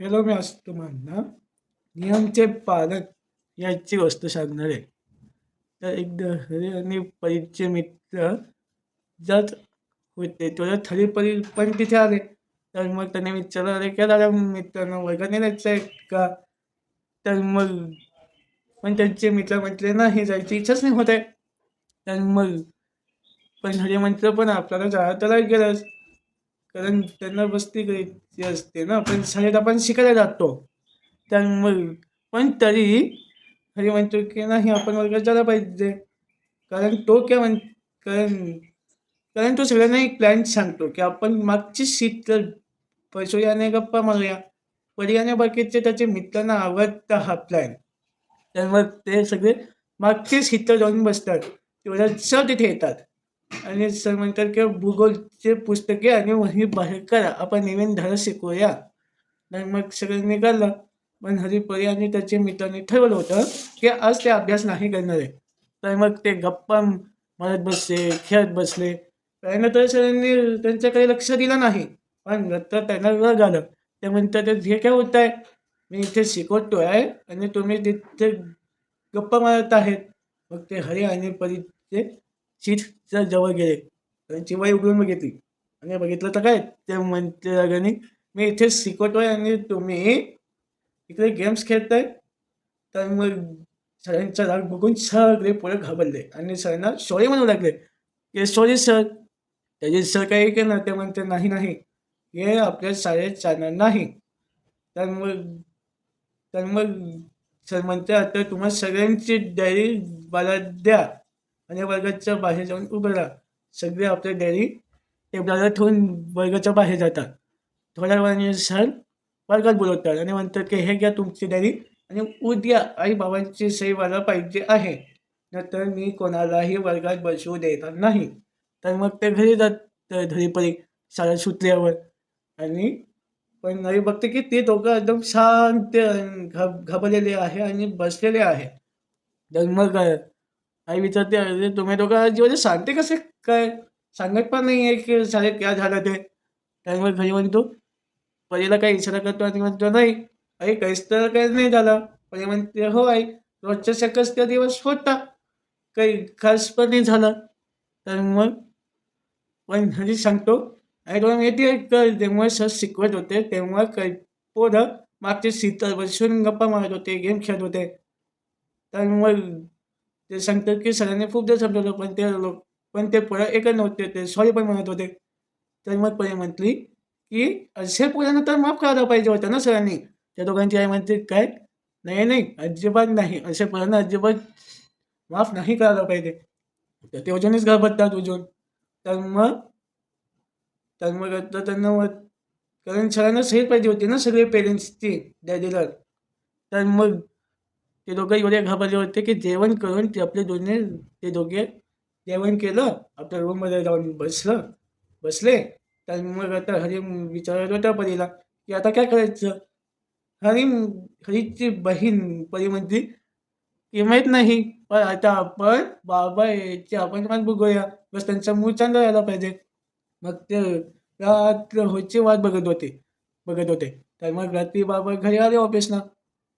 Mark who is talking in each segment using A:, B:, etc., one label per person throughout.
A: केलो मी आज तुम्हाला नियमचे पालन याची वस्तू सांगणार. आहे तर एकदा हरी आणि परीचे मित्र जात होते. तेवढ्या थरी परी पण तिथे आले. तर मग त्याने विचारलं अरे काय दादा मित्रांना वर्गाने नाही जायचं आहे का? तर मग पण त्यांचे मित्र म्हटले नाही जायची इच्छाच नाही होत आहे. तर मग पण हरी मंत्र पण आपल्याला जायला तर गेलंच. कारण त्यांना मस्ती करायची असते ना. पण शाळेत आपण शिकायला जातो. त्यामुळे पण तरी हरी म्हणतो की नाही आपण वर्गात जायला पाहिजे. कारण तो काय म्हण कारण कारण तो सगळ्यांना एक प्लॅन सांगतो की आपण मागची सीट तर पैसोयाने गप्पा मारूया. पर्याने बाकीचे त्याचे मित्रांना आवडता हा प्लॅन त्यामुळे ते सगळे मागचे सीटवर जाऊन बसतात. तेवढ्या सर तिथे येतात. आणि सर म्हणतात की भूगोलचे पुस्तके आणि वही बाहेर करा. आपण नवीन धडा शिकूया. आणि मग सगळं निघालं. पण हरिपरी आणि त्याच्या मित्रांनी ठरवलं होतं की आज ते अभ्यास नाही करणार आहे. तर मग ते गप्पा मारत बसले खेळत बसले. त्यानंतर सरांनी त्यांच्याकडे लक्ष दिलं नाही. पण नंतर त्यांना रग आलं. ते म्हणतात हे काय होत आहे मी इथे शिकवतो आहे आणि तुम्ही तिथे गप्पा मारत आहेत. मग ते हरी आणि परीचे सीटच्या जवळ गेले. त्यांची चिवाई उघडून बघितली. आणि बघितलं तर काय? ते म्हणते रागाने मी इथे शिकवतोय आणि तुम्ही इकडे गेम्स खेळताय. तर मग सरांचा राग बघून सगळे पुढे घाबरले आणि सरांना सॉरी म्हणू लागले. की सॉरी सर त्याचे सर काही केलं ते म्हणते नाही नाही. हे आपल्या शाळेत चालणार नाही. तर मग तर मग सर म्हणते आता तुम्हाला सगळ्यांची डायरी मला द्या. आणि वर्गाच्या बाहेर जाऊन उभं राहा. सगळे आपले डेअरी टेबलावर ठेवून वर्गाच्या बाहेर जातात. थोड्या वेळाने सर वर्गात बोलवतात आणि म्हणतात की हे घ्या तुमची डायरी आणि उद्या आई बाबांची सही मला पाहिजे आहे. नंतर मी कोणालाही वर्गात बसवू देणार नाही. तर मग ते घरी जात घरीपरी शाळा सुटल्यावर. आणि पण नाही बघते की ते दोघं एकदम शांत घा घाबरलेले आहे आणि बसलेले आहे. तर मग आई विचारते अरे तुम्ही दोघं जीवाचे सांगते कसे काय? सांगत पण नाही आहे की साहेब काय झालं ते. त्यामुळे घरी म्हणतो परीला काही इशारा करतो आणि म्हणतो नाही आई काहीच तर काही नाही झालं. परी म्हणते हो आई रोजच्या सकस त्या दिवस होता. काही खास पण नाही झालं. तर मग पण घरी सांगतो आणि तुला येते तर का जेव्हा सर शिकवत होते तेव्हा काही पोरं मागचे सीटर बसून गप्पा मारत होते गेम खेळत होते. तर मग ते सांगतात की सरांनी खूप दिवस समजवलं पण ते लोक पण ते पोरं एकच नव्हते ते सॉरी पण म्हणत होते. तर मग पहिले म्हटली की असे पोरांना तर माफ करायला पाहिजे होतं ना सरांनी त्या दोघांची आई म्हणते काय? नाही नाही अजिबात नाही. असे पोरांना अजिबात माफ नाही करायला पाहिजे. तर ते अजूनच घाबरतात अजून तर मग तर मग आता त्यांना मग कारण सरांना सही पाहिजे होती ना सगळे पेरेंट्सची डॅडीला तर मग ते दोघं एवढे घाबरले होते की जेवण करून ते आपले दोन्ही ते दोघे जेवण केलं आपल्या रूममध्ये जाऊन बसलं. बसले. तर मग आता हरी विचारत होता परीला की आता काय करायचं? हरी हरीची बहीण परी म्हणती की माहीत नाही पण आता आपण बाबा याची आपण पण बघूया बस त्यांचा मूड चांगला राहिला पाहिजे. मग ते रात्र होची वाट बघत होते. बघत होते. तर मग रात्री बाबा घरी आले ऑफिसला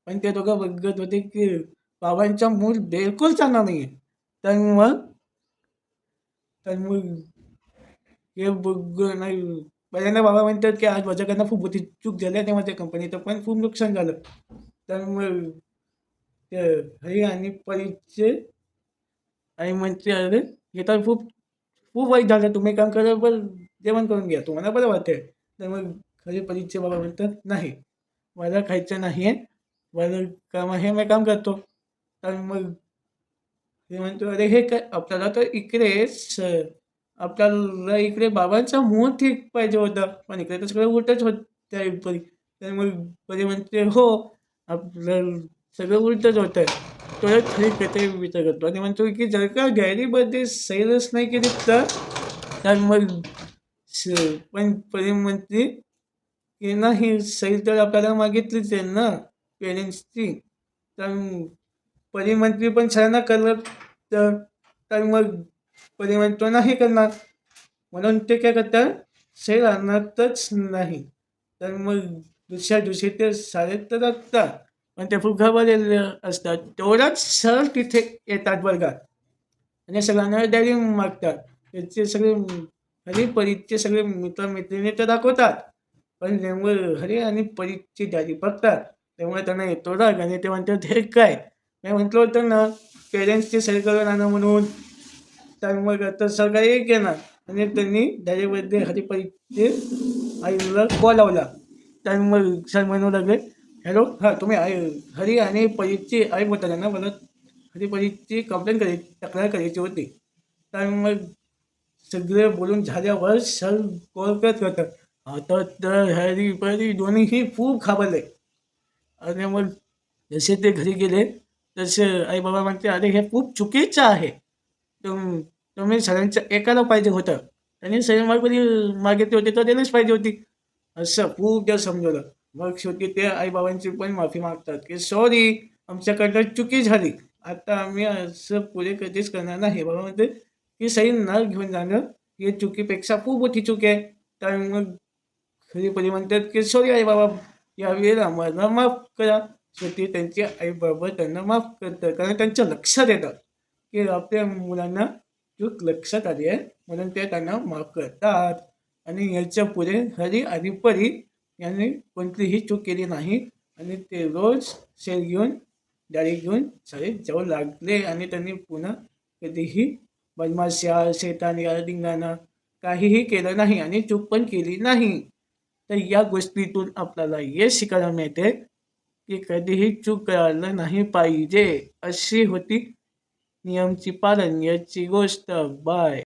A: पण ते दोघं बघत होते की बाबांचा मूड बिलकुल चांगला नाही आहे तर मग? तर मग हे बघ नाही पहिल्यांदा बाबा म्हणतात की आज माझ्याकडनं खूप मोठी चूक झाली आहे माझ्या कंपनीचं पण खूप नुकसान झालं. तर मग ते हरी आणि परीचे आणि म्हणते अरे हे तर खूप खूप वाईट झालं. तुम्ही काम करा बरं जेवण करून घ्या. तुम्हाला बरं वाटते तर मग खरी परीचे बाबा म्हणतात नाही मला खायचं नाही आहे मला काम हे मी काम करतो. तर मग ते म्हणतो अरे हे काय आपल्याला तर इकडे स आपल्याला इकडे बाबांचा मूळ ठीक पाहिजे होता पण इकडे तर सगळं उलटच होत त्या परी तर मग परी म्हणते हो आपलं सगळं उलटच होत आहे. तो ठीक कथे विचार करतो. आणि म्हणतो की जर का गॅरीमध्ये सैलच नाही केली तर? मग पण परी म्हणते की नाही सैल तर आपल्याला मागितलीच आहे ना. पेरेंट्सची तर परिमंत्री पण सरांना कळलं तर तर मग परिमंत्री तो नाही करणार. म्हणून ते काय करतात सर आणणारच नाही. तर मग दुसऱ्या दिवशी ते शाळेत तर असतात पण ते खूप घाबरलेले असतात. तेवढाच सर तिथे येतात वर्गात. आणि सगळ्यांना डायरी मागतात. त्याचे सगळे हरी परीचे सगळे मित्रमैत्रिणी तर दाखवतात. पण नेमकं हरी आणि परीची डायरी बघतात. त्यामुळे त्यांना येतो राग आणि ते म्हणतात हे काय? मी म्हटलं होतं ना पेरेंट्सची सही करून आणा म्हणून. तर मग तर सगळं एक येणार. आणि त्यांनी डायरेक्टमध्ये हरिपरीचे आईला कॉल लावला. तर मग सर म्हणू लागले हॅलो हां तुम्ही आई हरी आणि परीची आई बोलता ना मला हरी कंप्लेंट करायची तक्रार करायची होती. तर मग सगळे बोलून झाल्यावर सर कॉल करत करतात. आता तर हरी परी दोन्हीही खूप खाबरले आणि मग जसे ते घरी गेले तसे आई बाबा म्हणते अरे हे खूप चुकीचं आहे. तुम तुम्ही सगळ्यांचं ऐकायला पाहिजे होतं. त्यांनी सगळे मागे मागितली होती तर दिलीच पाहिजे होती. असं खूप त्या समजवलं. मग शेवटी ते आईबाबांची पण माफी मागतात की सॉरी आमच्याकडनं चुकी झाली. आता आम्ही असं पुढे कधीच करणार नाही. बाबा म्हणते की सही न घेऊन जाणं ही चुकीपेक्षा खूप मोठी चूक आहे. तर मग खरी परी म्हणतात की सॉरी आई बाबा यावेळेला मला माफ करा. शेवटी त्यांची आई त्यांना माफ करतात. कारण त्यांच्या लक्षात येतं की आपल्या मुलांना चूक लक्षात आली आहे म्हणून ते त्यांना माफ करतात. आणि याच्यापुढे हरी आणि परी यांनी कोणतीही चूक केली नाही. आणि ते रोज शेर घेऊन डाळी घेऊन शाळेत जाऊ लागले. आणि त्यांनी पुन्हा कधीही बदमाश्या शेतान या धिंगाणा काहीही केलं नाही आणि चूक पण केली नाही. तर या गोष्टीतून आपल्याला हे शिकायला मिळते की कधीही चूक करायला नाही पाहिजे. अशी होती नियमची पालन याची गोष्ट. बाय